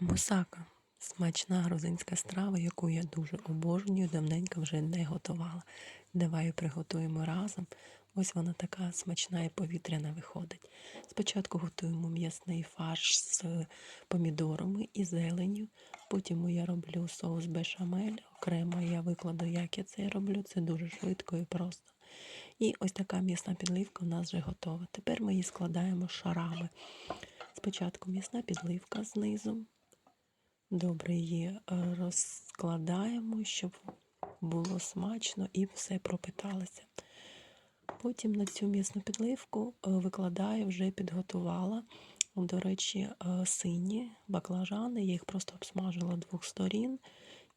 Мусака смачна грузинська страва, яку я дуже обожнюю, давненько вже не готувала. Давай приготуємо разом. Ось вона така смачна і повітряна виходить. Спочатку готуємо м'ясний фарш з помідорами і зеленню. Потім я роблю соус бешамель. Окремо я викладу, як я це роблю. Це дуже швидко і просто. І ось така м'ясна підливка у нас вже готова. Тепер ми її складаємо шарами. Спочатку м'ясна підливка знизу. Добре її е, розкладаємо, щоб було смачно і все пропиталося. Потім на цю м'ясну підливку е, викладаю, вже підготувала. До речі, е, сині баклажани, я їх просто обсмажила двох сторін.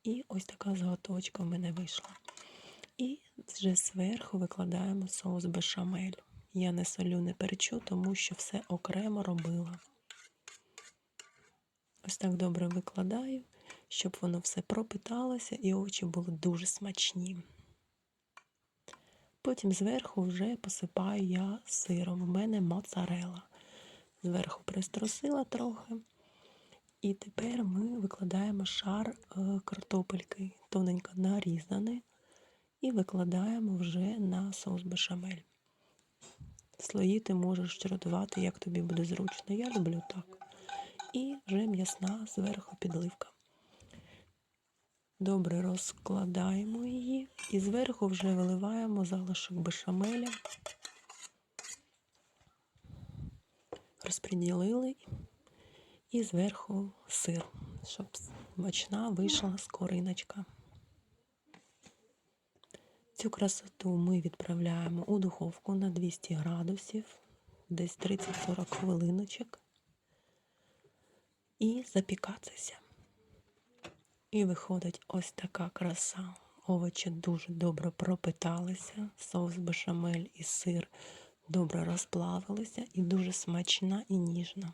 І ось така заготовочка в мене вийшла. І вже зверху викладаємо соус бешамель. Я не солю, не перечу, тому що все окремо робила. Ось так добре викладаю, щоб воно все пропиталося і очі були дуже смачні. Потім зверху вже посипаю я сиром. У мене моцарела. Зверху пристросила трохи. І тепер ми викладаємо шар е, картопельки, тоненько нарізаний, і викладаємо вже на соус бешамель. Слої ти можеш чередувати, як тобі буде зручно. Я люблю так і вже м'ясна зверху підливка. Добре розкладаємо її і зверху вже виливаємо залишок бешамеля, розподілили і зверху сир, щоб смачна вийшла скориночка. Цю красоту ми відправляємо у духовку на 200 градусів, десь 30-40 хвилиночок і запікатися. І виходить ось така краса. Овочі дуже добре пропиталися, соус бешамель і сир добре розплавилися і дуже смачна і ніжна.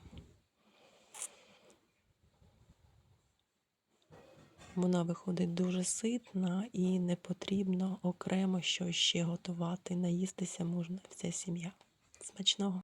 Вона виходить дуже ситна і не потрібно окремо щось ще готувати. Наїстися можна вся сім'я. Смачного!